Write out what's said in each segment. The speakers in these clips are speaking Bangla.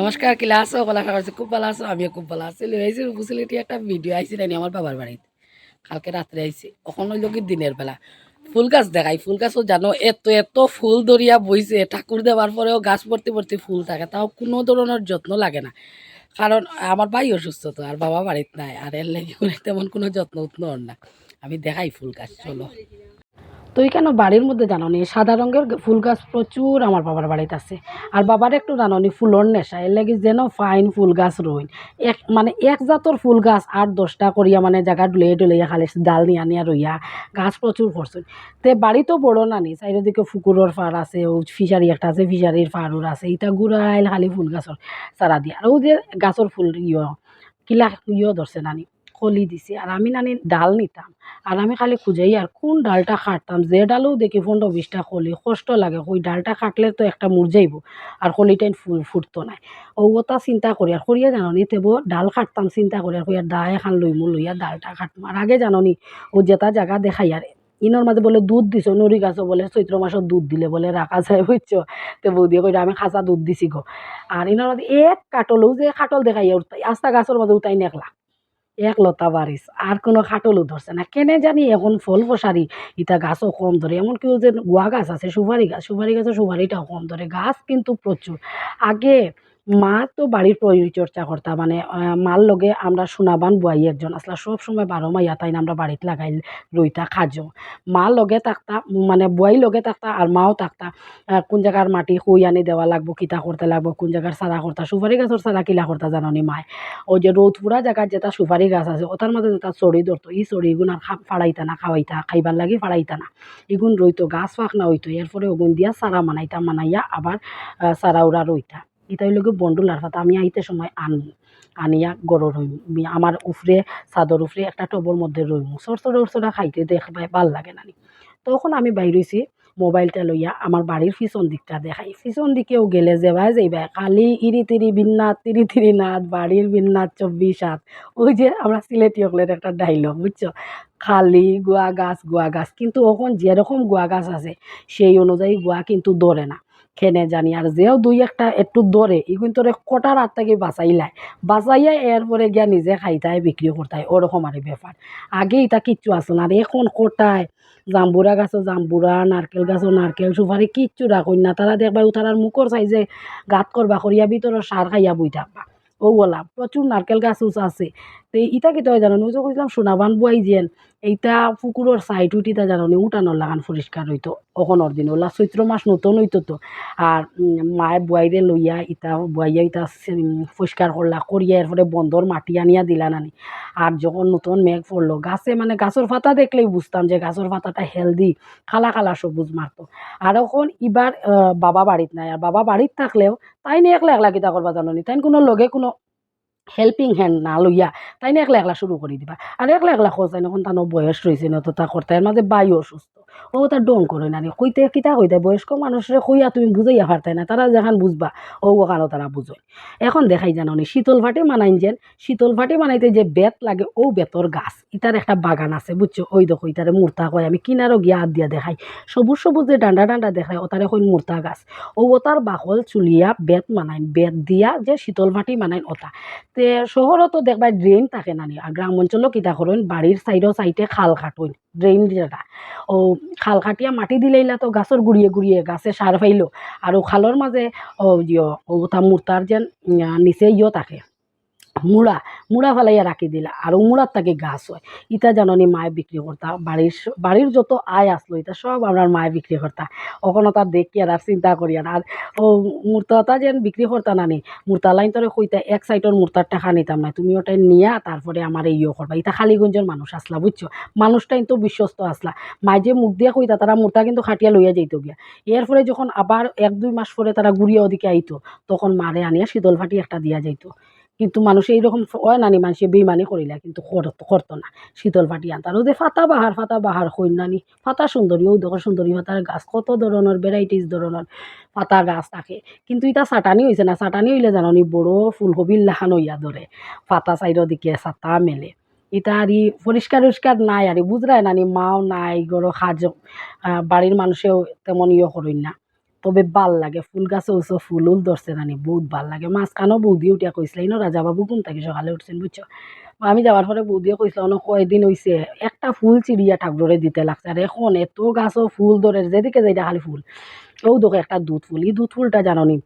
নমস্কার কিলা আছো? বলা খাওয়া খুব ভালো আছো, আমিও খুব ভালো আছি। লইছি বুঝলি একটা ভিডিও আইছি নানি আমার বাবার বাড়িতে। কালকে রাত্রে আইছি, এখন হইল কি দিনের বেলা। ফুল গাছ দেখাই, ফুল গাছও জানো, এত এত ফুল দরিয়া বইছে, ঠাকুর দেওয়ার পরেও গাছ ভর্তি ভর্তি ফুল থাকে, তাও কোনো ধরনের যত্ন লাগে না। কারণ আমার ভাই অসুস্থ তো, আর বাবা বাড়িতে নাই, আর এর লেগে তেমন কোনো যত্ন উত্ন না। আমি দেখাই ফুল গাছ, চলো। তুই কেন বাড়ির মধ্যে জাননি? সাদা রঙের ফুল গাছ প্রচুর আমার বাবার বাড়িতে আছে। আর বাবার একটু জানো নি ফুলর নেশা। এর লাগি যেন ফাইন ফুল গাছ রইন এক মানে এক জাতর ফুল গাছ আট দশটা করিয়া মানে জায়গা ডুলিয়ে ডুলিয়া খালি ডাল নিয়া নিয়া রইয়া গাছ প্রচুর করছেন তে বাড়ি তো বড় নানি, চারিদিকে ফুকুরর ফার আছে, ও ফিশারি একটা আছে, ফিশারির ফারুর আছে, ইটা গুড়াইল খালি ফুল গাছর চারা দিয়ে। আর ও যে গাছর ফুল ইয়, কিলা ইয় ধরছে নানি। কলি দিছে, আর আমি নানি ডাল নিতাম। আর আমি খালি খুঁজেই, আর কোন ডালটা কাটতাম যে ডালও দেখি পনেরো বিশটা কলি, কষ্ট লাগে ওই ডালটা কাটলে তো একটা মুরঝাইব আর কলিটাই ফুল ফুটতো নাই। ও ওটা চিন্তা করি আর করিয়া জাননি তেব ডাল কাটতাম চিন্তা করি আর কইয়া দা এখান লইমু লইয়া ডালটা কাটতাম আর আগে জাননি, ও যেটা জায়গা দেখাই, আর ইনোর মাঝে বলে দুধ দিছ নরি গাছও বলে চৈত্র মাসত দুধ দিলে বলে রাখা যায় বুঝছ তো বৌদি কইরা আমি খাঁচা দুধ দিছি গো। আর ইনোর মাঝে এক কাটলও যে কাটল দেখাই উঠতাই আস্তা গাছের মাঝে উঠাই নেকলা। এক লতা বাড়িস আর কোনো খাটলও ধরছে না। কেনে জানি এখন ফল ফসারি ইটা গাছও কম ধরে। এমন কেউ যে গুয়া গাছ আছে, সুপারি গাছ, সুপারি গাছের সুপারিটাও কম ধরে। গাছ কিন্তু প্রচুর। আগে মা তো বাড়ির পরিচর্যা করতা মানে মার লগে আমরা সোনাবান বুয়াই একজন। আসলা সব সময় বারো মাইয়া, তাই আমরা বাড়িতে লাগাই, রইতা, খাজো। মা লগে থাকতা মানে বুয়াই লগে থাকতা আর মাও থাকতা কোন জায়গার মাটি খুই আনি দেওয়া লাগবো, কিতা করতে লাগবো, কোন জায়গার সারা করতা, সুপারি গাছের সারা কিলা করতা জাননি মায়। ওই যে রোদ পুরা জায়গার যেটা সুপারি গাছ আছে ওটার মধ্যে যেটা চড়ি ধরতো এই চড়ি এগুন আর ফাড়াইতা না, খাওয়াইতা, খাইবার লাগি ফাড়াইতা না। এগুন রইতো, গাছ ফাঁক না হইতো, এরপরে ওগুন দিয়া সারা মানাইতা, মানাইয়া আবার সারা উড়া রইতা। এটা হইল বন্ডুলার পাতা আমি আইতে সময় আনব আনিয়া গড় রইম আমার উফরে, চাদর উফরে একটা টবর মধ্যে রইমু। সর সরে সরা খাইতে দেখবাই ভালো লাগে নানি তখন আমি বাইরেছি মোবাইলটা লইয়া আমার বাড়ির পিছন দিকটা দেখাই। পিছন দিকেও গেলে যেবাই যাইবা খালি ইরি তিরি বিন্নাত তিরি তিরি নাথ বাড়ির বিন্নাত চব্বিশ হাত। ওই যে আমরা সিলেটি অকলের একটা ডাইলগ বুঝছ? খালি গুয়া গাছ গুয়া গাছ। কিন্তু ওখন যেরকম গুয়া গাছ আছে, সেই অনুযায়ী গুয়া কিন্তু ধরে না। খেনে জানি। আর যেও দুই একটা একটু ধরে এগুলো তোরে কটার হাত থেকে বাঁচাইলাই বাঁচাইয়া এরপরে গিয়া নিজে খাইতায় বিক্রি করতায় ওরকম আর ব্যাপার আগে এটা কিচ্ছু আসে না আর এখন কোটায় জাম্বুরা গাছও জাম্বুরা নারকেল গাছও নারকেল সুপারি কিচ্ছু রাখুন না তারা দেখবা তারার মুখর চাইজে গাত করবা করিয়া ভিতরে সার খাইয়া বই থাকবা। ও বলা প্রচুর নারকেল গাছ আছে। তো ইটা কি তয় জানো ওই যে কইলাম সোনাবান বুয়াই যেন এইটা পুকুরের সাইড উঠিতা জানো উঠানোর লাগান পরিষ্কার হইতো অখনের দিন ওলা চৈত্র মাস নতুন হইতো তো আর মায়ে বুয়াইরে লইয়া ইটা বুয়াইয়া ইতা পরিষ্কার করলা করিয়া এরপরে বন্ধর মাটি আনিয়া দিলা নানি। আর যখন নতুন মেঘ পড়ল গাছে মানে গাছের পাতা দেখলেই বুঝতাম যে গাছের পাতাটা হেলদি খালা খালা সবুজ মারতো আর এখন এবার বাবা বাড়িত নাই। আর বাবা বাড়িত থাকলেও তাই নিয়ে একলা একলা কিতা করবা জানো তাই কোনো লগে কোনো হেল্পিং হ্যান্ড না লইয়া তাই একলা একলা শুরু করে দিবা। আর একলা একলা খোঁজাই এখন তানো বয়স রয়েছে না তো তা করতে। এর মাঝে বায়ু অসুস্থ ও তার ডং করে না কইতে কিতা কইতে, বয়স্ক মানুষের কইয়া তুমি বুঝাইয়া পারতাই না, তারা যেখান বুঝবা, ও ওখানো তারা বুঝোয় এখন দেখাই জানো নি, শীতল ভাটে মানাইন যেন, শীতল ভাটে মানাইতে যে বেত লাগে, ও বেতর গাছ। ইটার একটা বাগান আছে, বুঝছ? ওই দেখো ইটারে মূর্তা কয়, আমি কিনারও গিয়া হাত দিয়া দেখাই। সবুজ সবুজ যে ডান্ডা ডান্ডা দেখায় ওটারে কইন মূর্তা গাছ। ও ওটার বাকল চুলিয়া বেত মানাইন, বেত দিয়া যে শীতল ভাটি মানাইন ওটা তে শহরতো দেখবা ড্রেন থাকে নানি আর গ্রাম অঞ্চলও কিতা করেন বাড়ির সাইডও সাইডে খাল খাটুন ড্রেন যেটা ও খাল খাটিয়া মাটি দিলেইলা তো গাছর গুড়িয়ে গুড়িয়ে গাছে সার ফাইল আর খালের মাঝে ও ইয় ও তা মূর্তার যেন নিচে ইয় থাকে। মুড়া মুড়া ফেলাইয়া রাখি দিলা। আর মুড়ার তাকে গাছ হয়। ইটা জাননি মায়ে বিক্রি করতা। বাড়ির বাড়ির যত আয় আসলো এটা সব আমরা মায়ে বিক্রি করতা। ওখানে তার দেখি আর চিন্তা করি আর ও মূর্তাটা যেন বিক্রি করতা নানি মূর্তা লাইন তোরে কইতা, এক সাইডের মূর্তার টাকা নিতাম না। তুমি ওটাই নিয়া, তারপরে আমার ইয়ে করবা। এটা খালিগঞ্জের মানুষ আসলা, বুঝছ? মানুষটা কিন্তু বিশ্বস্ত আসলা। মাই যে মুখ দিয়ে কইতা, তারা মূর্তা কিন্তু খাটিয়া লইয়া যাইতো গিয়া। এরপরে যখন আবার এক দুই মাস পরে তারা ঘুরিয়া ওদিকে আইতো, তখন মারে আনিয়া শীতল ফাটি একটা দিয়া যাইতো। কিন্তু মানুষ এইরকম হয় নানি মানুষে বেইমানি করিলা কিন্তু করতো না। শীতল ফাটি আনতার ওদের ফাতা বাহার ফাতা বাহার হইন নানি ফাতা সুন্দরী ও দেখো সুন্দরী ফাতার গাছ, কত ধরনের ভ্যারাইটিস ধরনের পাতা গাছ থাকে। কিন্তু এটা চাটানি হয়েছে না, চাটানি হইলে জাননি বড় ফুলকবির লাহান হইয়া ধরে পাতা চাইর দিকে চাতা মেলে। এটা আর পরিষ্কার উরিষ্কার নাই আর বুঝরায় নানি মাও নাই গরো সাজ বাড়ির মানুষেও তেমন ইয়ে করেন না। তবে ভালো লাগে, ফুল গাছে উঠছো, ফুল উল ধরছে নানি বহুত ভালো লাগে। মাঝখানেও বৌদি উঠিয়া কইছিল ইনো রাজা বাবু ঘুম থাকি সকালে উঠছেন, বুঝছ? আমি যাওয়ার পরে বৌদিও কইছিল অনেক কয়দিন হইছে? একটা ফুল চিড়িয়া ঠাকুরে দিতে লাগছে। আর এখন এত গাছও ফুল ধরে যেদিকে যাইটা খালি ফুল। ও দেখো, একটা দুধ ফুল। এই দুধ ফুলটা জানো নি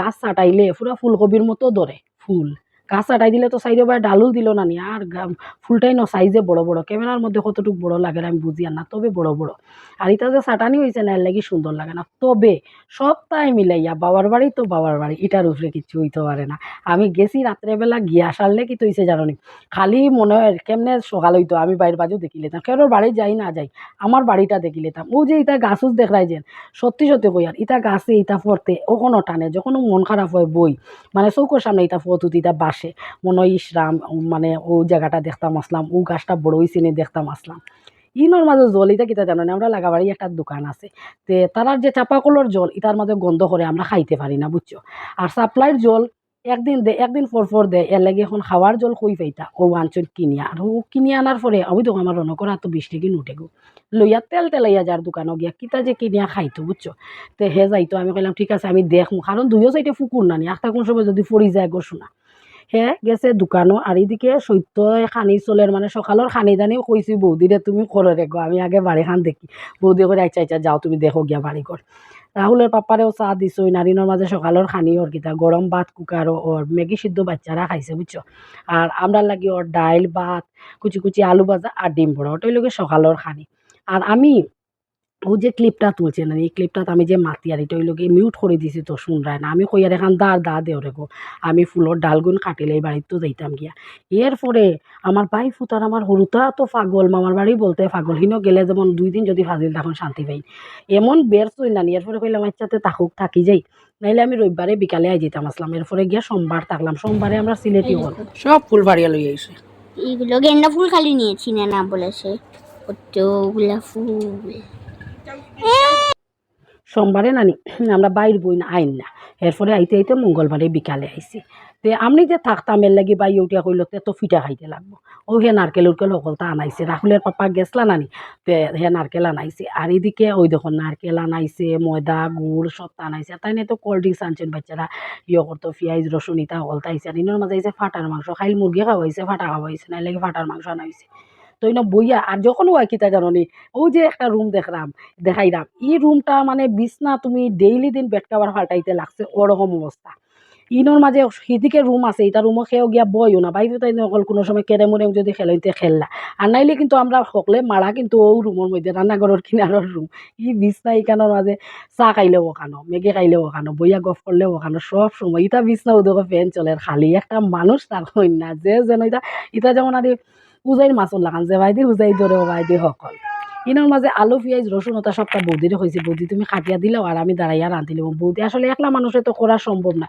গাছ চাটাইলে পুরো ফুলকপির মতো ধরে ফুল। গাছ চাটাই দিলে তো সাইডে বাইরে ডালুল দিল না নি, আর ফুলটাই ন সাইজে বড় বড় ক্যামেরার মধ্যে কতটুকু বড় লাগে আমি বুঝি আর না, তবে বড় বড়। আর এটা যে চাটানি হয়েছে না, এর লাগি সুন্দর লাগে না, তবে সবটাই মিলাইয়া বাবার বাড়ি তো বাবার বাড়ি এটার উপরে কিছু হইতে পারে না। আমি গেছি রাত্রেবেলা গিয়া সারলে কি তৈছে জানো নি, খালি মনে হয় কেমনে সকাল হইতো, আমি বাইরের বাজু দেখি লেতাম কেউর বাড়ি যাই না যাই, আমার বাড়িটা দেখি লেতাম ও যে ইটা গাছ দেখাই যেন, সত্যি সত্যি কই আর, ইটা গাছে ইটা পড়তে ওখানো টানে যখন মন খারাপ হয় বই মানে চৌকোর সামনে ইটা ফতুত ইটা বাসে মনে হয় ইসরাম মানে ও জায়গাটা দেখতাম আসলাম, ও গাছটা বড় হয়েছে দেখতাম আসলাম। ইনোর মাঝে জল ইটা কিতা জানো না আমরা লাগাবাড়ি একটা দোকান আছে। তে তারার যে চাপা কলর জল ইটার মাঝে গন্ধ করে আমরা খাইতে পারি না, বুঝছ? আর সাপ্লাইর জল, একদিন দে, একদিন পর পর দে, এর লাগে এখন খাওয়ার জল কই পাইতা? ও আনছন কিনিয়া, আর ও কিনি আনার পরে আমি তো আমার রন করা তো বিশ টাকি নুটে গো। লইয়া তেল তেলাইয়া যার দোকানও গিয়া, কিতা যে কিনিয়া খাইতো, বুঝছ? তে হে যাইতো, আমি কইলাম, ঠিক আছে, আমি দেখমু। কারণ দুইও সাইডে ফুকুর নানি একটা কোন সময় যদি পড়ি যায় গো শোনা। হে, গেছে দোকানও আর এদিকে সত্য খানি চলের মানে সকালের খানি দানিও কইছি বৌদিরে তুমি করো রে গো, আমি আগে বাড়ি খান দেখি, বৌদি করে আচ্ছা আচ্ছা যাও, তুমি দেখো গিয়া বাড়ি কর রাহুলের পাপারেও চা দিছই নারিনের মাঝে সকালের খানি ওর কিতা গরম ভাত কুকার ওর মেগি সিদ্ধ বাচ্চারা খাইছে বুঝছ আর আমরা লাগি ওর ডাইল ভাত, কুচি কুচি আলু ভাজা আর ডিম বড়া ওটাই লগে সকালের খানি। আর আমি ও যে ক্লিপটা তুলছে না এই ক্লিপটাত আমি যে মাতি আর এটা লোকে মিউট করে দিছি তো শুনরায় না আমি কইয়ার এখান দা দা দেও রেখো আমি ফুলর ডালগুন কাটিলে এই বাড়িতে তো যাইতাম গিয়া। এরপরে আমার ভাই ফুতার আমার হরুতা তো পাগল মামার বাড়ি বলতে পাগল হিনো গেলে যেমন দুই দিন যদি ফাজিল তখন শান্তি পাই। এমন বের চই না এরপরে কইলাম আচ্ছাতে তাকুক থাকি যাই। নাইলে আমি রবিবারে বিকালে আই যেতাম আসলাম এরপরে গিয়া সোমবার থাকলাম সোমবারে আমরা সিলেটি হল। সব ফুল বাড়িয়া লই আইছে এইগুলো গেন্দা ফুল খালি নিয়েছি না না বলেছে কতগুলা ফুল। সোমবারে নানি, আমরা বাইর বই না, আইন না। এরপরে আইতে আইতে মঙ্গলবারে বিকালে আইছি। তে আমি যে থাকতাম, এর লাগি বাই উঠিয়া কইল, তে ফিটা খাইতে লাগবো। ও হে নারকেল উরকেল সকলটা আনাইছে। রাহুলের পাপা গেছলা নানি, তে হে নারকেল আনাইছে। আর এদিকে ওই দেখুন নারকেল আনাইছে, ময়দা, গুড় সব আনাইছে। তাই নিয়ে তো কোল্ড ড্রিঙ্কস আনছেন বাচ্চারা। ইয়ে করতো, পিঁয়াজ, রসুন, ইটা সকলটা আইছে। আর ইনোর মাঝে আইছে ফাটার মাংস। খাইল মুরগি খাওয়াইছে, ফাটা খাওয়াইছে, না লাগে ফাটার মাংস আনাইছে। তো ইনো বইয়া আর যখন ওই কিতা জাননি ও যে একটা রুম দেখলাম দেখাইলাম এই রুমটা মানে বিছনা তুমি ডেইলি দিন বেড কাভার ফাটাইতে লাগছে ওরকম অবস্থা ইনোর মাঝে সিদিকে রুম আছে এটা রুমও খেয়েও গিয়া বইও না বাইরে তাই অকল কোনো সময় কেরে মরে যদি খেলাইতে খেললা। আর নাইলে কিন্তু আমরা সকলে মারা কিন্তু ও রুমের মধ্যে রান্নাঘরের কিনারর রুম ই বিছনা ইকানোর মাঝে চাহ খাইলেও ওখানো মেগি খাইলেও ওখানো বইয়া গফ করলেও ওখানো সব সময় ইটা বিছনা উদক ফ্যান চলে, খালি একটা মানুষ তার না, যে যেন ইটা ইটা যেমন আর উজাইর মাছ লাগান যে বাইদি উজাই ধরে বাইদি সকল। ইনার মাঝে আলু, পিঁয়াজ রসুন ওটা সবটা বৌদিরে হয়েছে বৌদি, তুমি কাটিয়া দিলেও আর আমি দাঁড়াইয়া রাঁধি রাঁধিলেও বৌদি আসলে একলা মানুষের তো করা সম্ভব না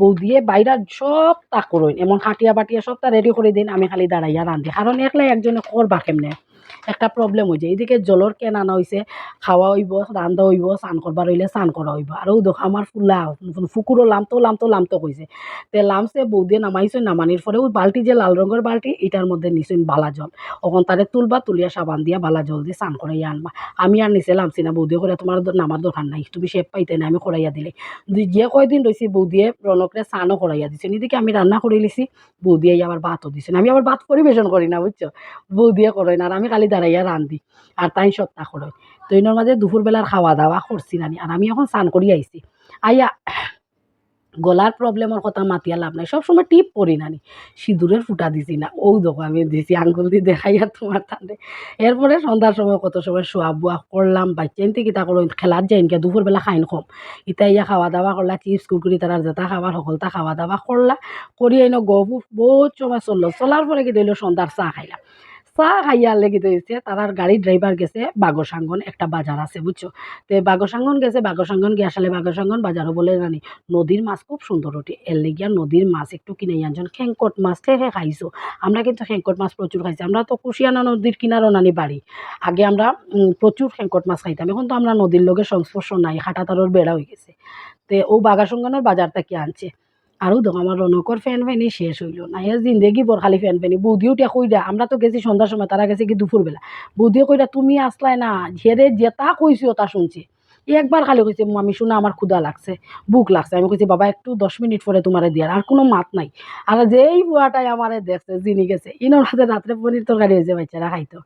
বৌদিয়ে বাইরা সব তা করইন এমন কাটিয়া বাটিয়া সবটা রেডি করে দিন, আমি খালি দাঁড়াইয়া রাঁধি কারণ একলাই একজনে করবা কেমনে একটা প্রবলেম হয়ে যায় এদিকে জলর কেন আনা হয়েছে খাওয়া হইব রান্ধা হইব স্নান করবার হইলে স্নান করা হইব। আর দেখো আমার ফুলা ফুকুরও লামতো লামতো লামতো কইছে তে লামছে বৌদিয়ে নামাইছে নামানির পরে ওই বালতি যে লাল রঙের বালতি এটার মধ্যে নিছেন বালা জল অখন তারে তুলবা তুলিয়া সাবান দিয়া বালা জল দিয়ে স্নান করাইয়া আনবা আমি আর নিচে লামছি না বৌদিয়ে করে তোমার নামার দরকার নাই। তুমি শেপ পাইতে না আমি করাইয়া দিলে যে কয়দিন রয়েছি বৌদিয়ে রনকরে স্নানও করাইয়া দিছে এদিকে আমি রান্না করে লিছি, বৌদিয়ে আবার ভাতও দিছেন আমি আবার ভাত পরিবেশন করি না, বুঝছ? বৌদিয়ে করেন আর আমি খালি দাঁড়াইয়া রান্ধি আর তাই সপ্তাহ করে তো এনার মাঝে দুপুরবেলার খাওয়া দাওয়া করছি নানি আর আমি এখন স্নান করি আইছি আইয়া গলার প্রবলেমের কথা মাতিয়া লাভ নাই। সবসময় টিপ পরি নানি। সিঁদুরের ফুটা দিছি না। ও দেখো আমি দিছি আঙ্গুল দিয়ে দেখাই আর তোমার টানে এরপরে সন্ধ্যার সময় কত সময় শোয়া বুয়া করলাম বাচ্চা এনতে কিতা করো খেলার যাই ইনকে দুপুরবেলা খাইন কম ইতা ইয়া খাওয়া দাওয়া করলা চিপস কুরকুরি তারার যেটা খাবার সকলটা খাওয়া দাওয়া করলা করি আইন গবু বহুত সময় চলল। চলার পরে কি দিল সন্ধ্যার চাহ খাইলাম চাহ খাইয়া লেগে দিয়েছে তারার গাড়ি ড্রাইভার গেছে বাগসাঙ্গন, একটা বাজার আছে, বুঝছ? তো বাগসাঙ্গন গেছে, বাগসাঙ্গন গিয়ে আসলে বাগসাঙ্গন বাজারও বলে জানি নদীর মাছ খুব সুন্দর ওঠে, এর লেগিয়া নদীর মাছ একটু কিনে আনছেন খেঙ্কট মাছ খেয়ে খাইছো? আমরা কিন্তু খেঙ্কট মাছ প্রচুর খাইছি, আমরা তো কুশিয়ানা নদীর কিনারও নানি বাড়ি। আগে আমরা প্রচুর খেঙ্কট মাছ খাইতাম, এখন তো আমরা নদীর লগে সংস্পর্শ নাই, হাঁটা তারর বেড়া হয়ে গেছে। তে ও বাগাসঙ্গনের বাজারটা কি আনছে? আরও দেখো আমার রনকর ফ্যান ফ্যানই শেষ হইল। না এ জিন্দেগি বর খালি ফ্যান ফ্যানি বৌদিও টিয়া কইরা আমরা তো গেছি সন্ধ্যার সময় তারা গেছে কি দুপুরবেলা বৌদিও কইরা তুমি আসলাই না ঝেরে যেটা কইছি ওটা শুনছি। একবার খালি কইছে আমি শুনে আমার ক্ষুধা লাগছে বুক লাগছে। আমি কইছি বাবা, একটু দশ মিনিট পরে তোমারে দিয়ার আর কোনো মাত নাই। আর যেই বুয়াটাই আমারে দেখছে, জিনি গেছে ইনোর হাতে রাত্রে পনির তরকারি হয়েছে বাচ্চারা খাইতো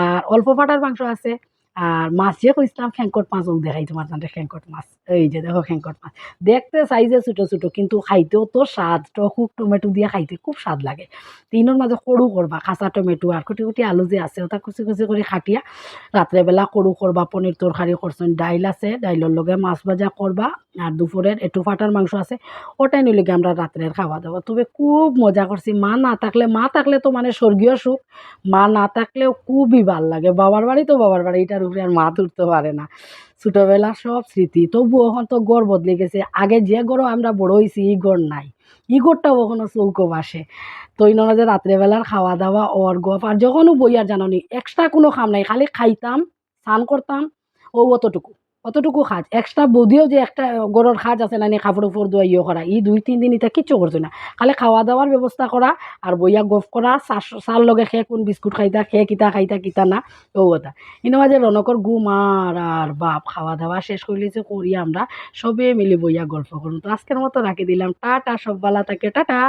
আর অল্প পাটার মাংস আছে আর মাছ, যে কইছিলাম খেঙ্কট মাছ ও দেখাই তোমার জানতে খেঙ্কট মাছ। এই যে দেখো খেঙ্কট মাছ। দেখতে সাইজে ছোটো ছোটো, কিন্তু খাইতেও তো স্বাদ। টকুক টমেটো দিয়ে খাইতে খুব স্বাদ লাগে। তিনোর মাঝে সৰু করবা কাঁচা টমেটো আর কুটি কুটি আলু যে আছে, ওটা কুচি কুচি করে খাটিয়া রাত্রেবেলা সৰু করবা পনির তরকারি করছেন ডাইল আছে ডাইলের লগে মাছ ভাজা করবা আর দুপুরের একটু ফাটার মাংস আছে ওটাই নিলে আমরা রাত্রের খাওয়া দাওয়া তবে খুব মজা করছি মা না থাকলে, মা থাকলে তো মানে স্বর্গীয় সুখ। মা না থাকলেও খুবই ভালো লাগে। বাবার বাড়ি তো বাবার বাড়ি এটার উপরে আর মা তুলতে পারে না। ছোটোবেলার সব স্মৃতি। তবুও এখন তো গড় বদলে গেছে। আগে যে গড় আমরা বড় হয়েছি ই গড় নাই। ই গড়টাও ওখানে চৌকো বাসে। তো ইন যে রাত্রেবেলার খাওয়া দাওয়া ওর গপ আর যখনও বই আর জানো নি এক্সট্রা কোনো খাম নাই। খালি খাইতাম, স্নান করতাম, ও অতটুকু। অতটুকু খাজ এক্সট্রা বদিও যে একটা গরুর খাজ আছে না কাপড় উপর দোয়া ইয়ে করা ই দুই, তিন দিন এটা কিচ্ছু করছ না। খালি খাওয়া দাওয়ার ব্যবস্থা করা আর বইয়া গফ করা চার লগে খেয়ে কোন বিস্কুট খাইতা খেয়ে কিতা খাইতা কিতা না ও কথা। ইনো মাঝে রনকর ঘুম আর আর বাপ খাওয়া দাওয়া শেষ যে করি আমরা সবে মিলে বইয়া গল্প করুন তো আজকের মতো রাখি দিলাম। টাটা সব বালা থাকে, টাটা।